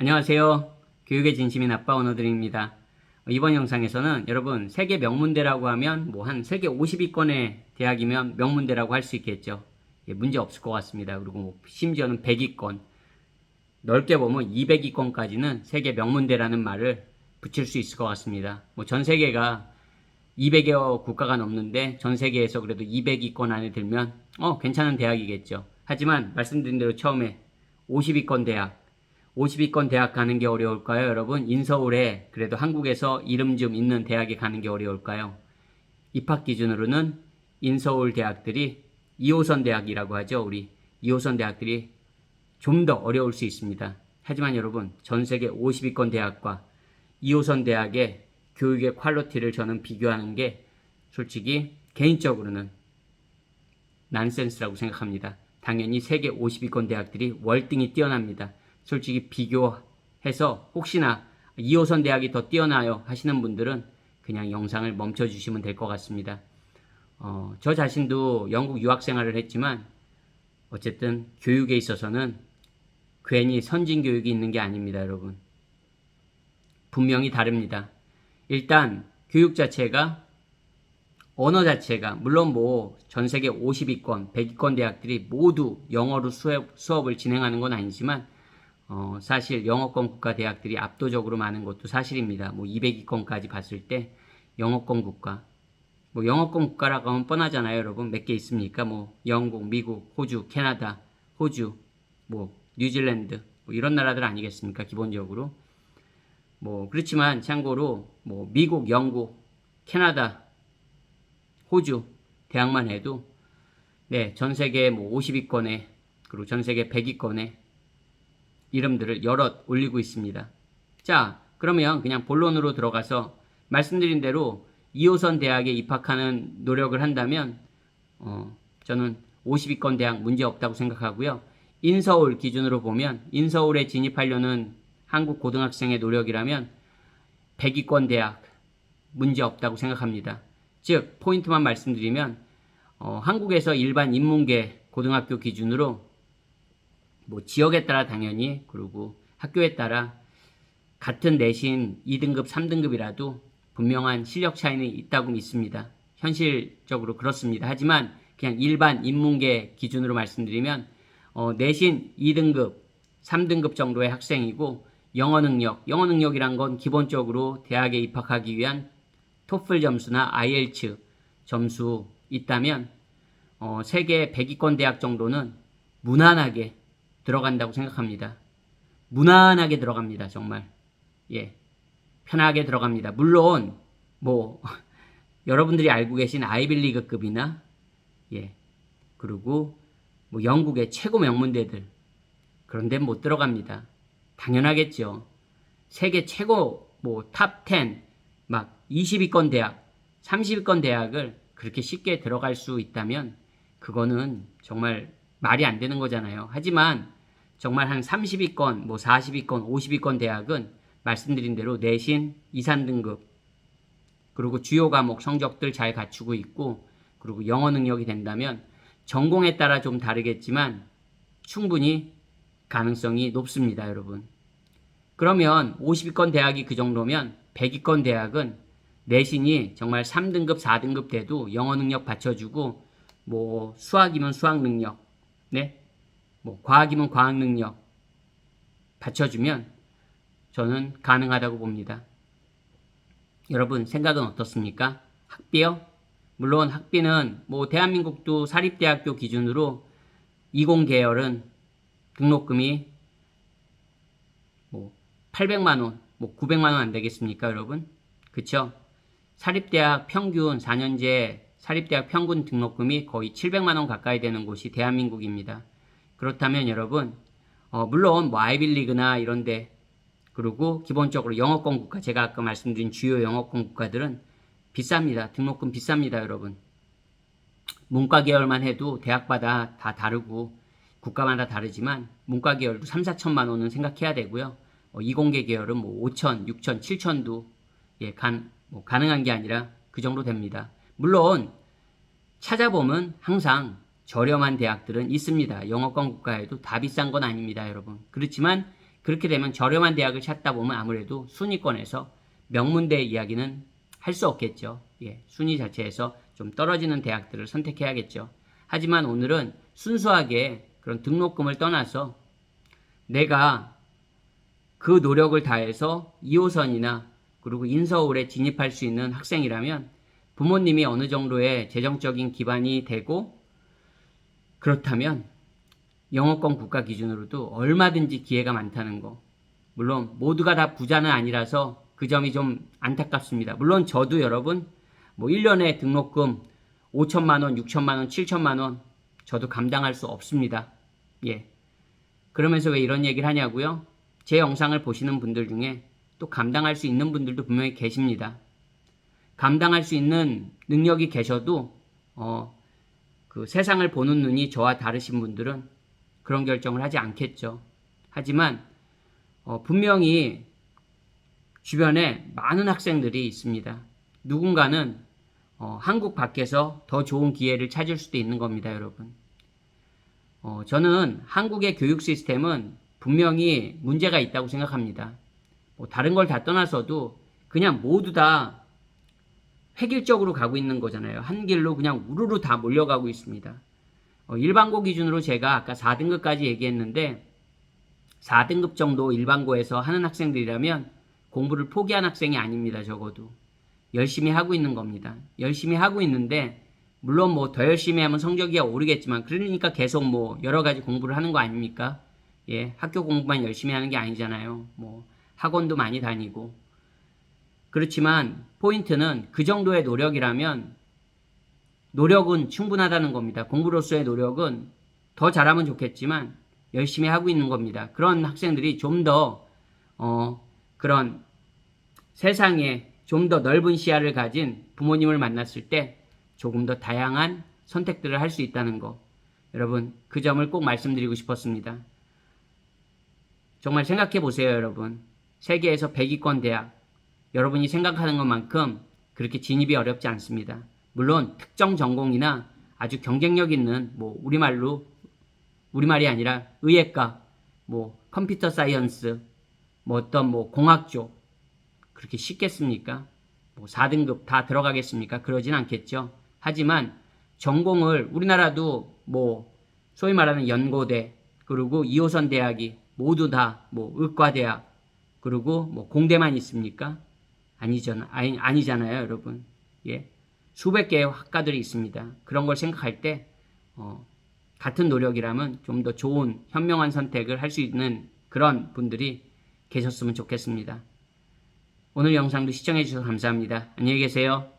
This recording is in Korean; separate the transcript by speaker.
Speaker 1: 안녕하세요. 교육의 진심인 아빠 언어들입니다. 이번 영상에서는 여러분 세계 명문대라고 하면 뭐 한 세계 50위권의 대학이면 명문대라고 할 수 있겠죠. 예, 문제 없을 것 같습니다. 그리고 뭐 심지어는 100위권, 넓게 보면 200위권까지는 세계 명문대라는 말을 붙일 수 있을 것 같습니다. 뭐 전 세계가 200여 국가가 넘는데 전 세계에서 그래도 200위권 안에 들면 어 괜찮은 대학이겠죠. 하지만 말씀드린 대로 처음에 50위권 대학 50위권 대학 가는 게 어려울까요, 여러분? 인서울에 그래도 한국에서 이름 좀 있는 대학에 가는 게 어려울까요? 입학 기준으로는 인서울 대학들이 2호선 대학이라고 하죠. 우리 2호선 대학들이 좀 더 어려울 수 있습니다. 하지만 여러분, 전 세계 50위권 대학과 2호선 대학의 교육의 퀄리티를 저는 비교하는 게 솔직히 개인적으로는 난센스라고 생각합니다. 당연히 세계 50위권 대학들이 월등히 뛰어납니다. 솔직히 비교해서 혹시나 2호선 대학이 더 뛰어나요 하시는 분들은 그냥 영상을 멈춰 주시면 될 것 같습니다. 어, 저 자신도 영국 유학 생활을 했지만 어쨌든 교육에 있어서는 괜히 선진 교육이 있는 게 아닙니다, 여러분. 분명히 다릅니다. 일단 교육 자체가 언어 자체가 물론 뭐 전 세계 50위권, 100위권 대학들이 모두 영어로 수업, 수업을 진행하는 건 아니지만 어, 사실 영어권 국가 대학들이 압도적으로 많은 것도 사실입니다. 뭐 200위권까지 봤을 때 영어권 국가 뭐 영어권 국가라고 하면 뻔하잖아요, 여러분. 몇 개 있습니까? 뭐 영국, 미국, 호주, 캐나다, 호주, 뭐 뉴질랜드 뭐 이런 나라들 아니겠습니까? 기본적으로. 뭐 그렇지만 참고로 뭐 미국, 영국, 캐나다, 호주 대학만 해도 네, 전 세계 뭐 50위권에 그리고 전 세계 100위권에 이름들을 여럿 올리고 있습니다. 자, 그러면 그냥 본론으로 들어가서 말씀드린 대로 2호선 대학에 입학하는 노력을 한다면 어, 저는 50위권 대학 문제 없다고 생각하고요. 인서울 기준으로 보면 인서울에 진입하려는 한국 고등학생의 노력이라면 100위권 대학 문제 없다고 생각합니다. 즉 포인트만 말씀드리면 어, 한국에서 일반 인문계 고등학교 기준으로 뭐 지역에 따라 당연히 그리고 학교에 따라 같은 내신 2등급, 3등급이라도 분명한 실력 차이는 있다고 믿습니다. 현실적으로 그렇습니다. 하지만 그냥 일반 인문계 기준으로 말씀드리면 어, 내신 2등급, 3등급 정도의 학생이고 영어 능력, 영어 능력이란 건 기본적으로 대학에 입학하기 위한 토플 점수나 IELTS 점수 있다면 어, 세계 100위권 대학 정도는 무난하게 들어간다고 생각합니다. 무난하게 들어갑니다, 정말. 예. 편하게 들어갑니다. 물론 뭐 여러분들이 알고 계신 아이빌리그급이나 예. 그리고 뭐 영국의 최고 명문대들 그런 데는 못 들어갑니다. 당연하겠죠. 세계 최고 뭐 탑 10, 막 20위권 대학, 30위권 대학을 그렇게 쉽게 들어갈 수 있다면 그거는 정말 말이 안 되는 거잖아요. 하지만 정말 한 30위권, 뭐 40위권, 50위권 대학은 말씀드린 대로 내신 2, 3등급 그리고 주요 과목 성적들 잘 갖추고 있고 그리고 영어 능력이 된다면 전공에 따라 좀 다르겠지만 충분히 가능성이 높습니다, 여러분. 그러면 50위권 대학이 그 정도면 100위권 대학은 내신이 정말 3등급, 4등급 돼도 영어 능력 받쳐주고 뭐 수학이면 수학 능력, 네, 뭐 과학이면 과학 능력 받쳐주면 저는 가능하다고 봅니다. 여러분 생각은 어떻습니까? 학비요? 물론 학비는 뭐 대한민국도 사립대학교 기준으로 20 계열은 등록금이 뭐 800만 원, 뭐 900만 원 안 되겠습니까, 여러분? 그쵸? 사립대학 평균 4년제 사립대학 평균 등록금이 거의 700만 원 가까이 되는 곳이 대한민국입니다. 그렇다면 여러분, 어, 물론 뭐 아이빌리그나 이런데 그리고 기본적으로 영어권 국가 제가 아까 말씀드린 주요 영어권 국가들은 비쌉니다. 등록금 비쌉니다, 여러분. 문과 계열만 해도 대학마다 다 다르고 국가마다 다르지만 문과 계열도 3, 4천만 원은 생각해야 되고요. 어, 이공계 계열은 뭐 5천, 6천, 7천도 예, 간, 뭐 가능한 게 아니라 그 정도 됩니다. 물론 찾아보면 항상 저렴한 대학들은 있습니다. 영어권 국가에도 다 비싼 건 아닙니다, 여러분. 그렇지만 그렇게 되면 저렴한 대학을 찾다 보면 아무래도 순위권에서 명문대 이야기는 할 수 없겠죠. 예, 순위 자체에서 좀 떨어지는 대학들을 선택해야겠죠. 하지만 오늘은 순수하게 그런 등록금을 떠나서 내가 그 노력을 다해서 2호선이나 그리고 인서울에 진입할 수 있는 학생이라면 부모님이 어느 정도의 재정적인 기반이 되고 그렇다면 영어권 국가 기준으로도 얼마든지 기회가 많다는 거. 물론 모두가 다 부자는 아니라서 그 점이 좀 안타깝습니다. 물론 저도 여러분 뭐 1년에 등록금 5천만 원, 6천만 원, 7천만 원 저도 감당할 수 없습니다. 예. 그러면서 왜 이런 얘기를 하냐고요? 제 영상을 보시는 분들 중에 또 감당할 수 있는 분들도 분명히 계십니다. 감당할 수 있는 능력이 계셔도 어, 그 세상을 보는 눈이 저와 다르신 분들은 그런 결정을 하지 않겠죠. 하지만 어, 분명히 주변에 많은 학생들이 있습니다. 누군가는 어, 한국 밖에서 더 좋은 기회를 찾을 수도 있는 겁니다, 여러분. 어, 저는 한국의 교육 시스템은 분명히 문제가 있다고 생각합니다. 뭐 다른 걸 다 떠나서도 그냥 모두 다 획일적으로 가고 있는 거잖아요. 한 길로 그냥 우르르 다 몰려가고 있습니다. 어, 일반고 기준으로 제가 아까 4등급까지 얘기했는데 4등급 정도 일반고에서 하는 학생들이라면 공부를 포기한 학생이 아닙니다. 적어도 열심히 하고 있는 겁니다. 열심히 하고 있는데 물론 뭐 더 열심히 하면 성적이 오르겠지만 그러니까 계속 뭐 여러 가지 공부를 하는 거 아닙니까? 예, 학교 공부만 열심히 하는 게 아니잖아요. 뭐 학원도 많이 다니고 그렇지만 포인트는 그 정도의 노력이라면 노력은 충분하다는 겁니다. 공부로서의 노력은 더 잘하면 좋겠지만 열심히 하고 있는 겁니다. 그런 학생들이 좀더 어, 그런 세상에 좀 더 넓은 시야를 가진 부모님을 만났을 때 조금 더 다양한 선택들을 할 수 있다는 거. 여러분, 그 점을 꼭 말씀드리고 싶었습니다. 정말 생각해 보세요, 여러분. 세계에서 100위권 대학. 여러분이 생각하는 것만큼 그렇게 진입이 어렵지 않습니다. 물론 특정 전공이나 아주 경쟁력 있는 뭐 우리말로 우리말이 아니라 의예과, 뭐 컴퓨터 사이언스, 뭐 어떤 뭐 공학 쪽 그렇게 쉽겠습니까? 뭐 4등급 다 들어가겠습니까? 그러진 않겠죠. 하지만 전공을 우리나라도 뭐 소위 말하는 연고대 그리고 2호선 대학이 모두 다 뭐 의과대학 그리고 뭐 공대만 있습니까? 아니잖아 아니, 아니잖아요, 여러분. 예. 수백 개의 학과들이 있습니다. 그런 걸 생각할 때 어, 같은 노력이라면 좀 더 좋은 현명한 선택을 할 수 있는 그런 분들이 계셨으면 좋겠습니다. 오늘 영상도 시청해 주셔서 감사합니다. 안녕히 계세요.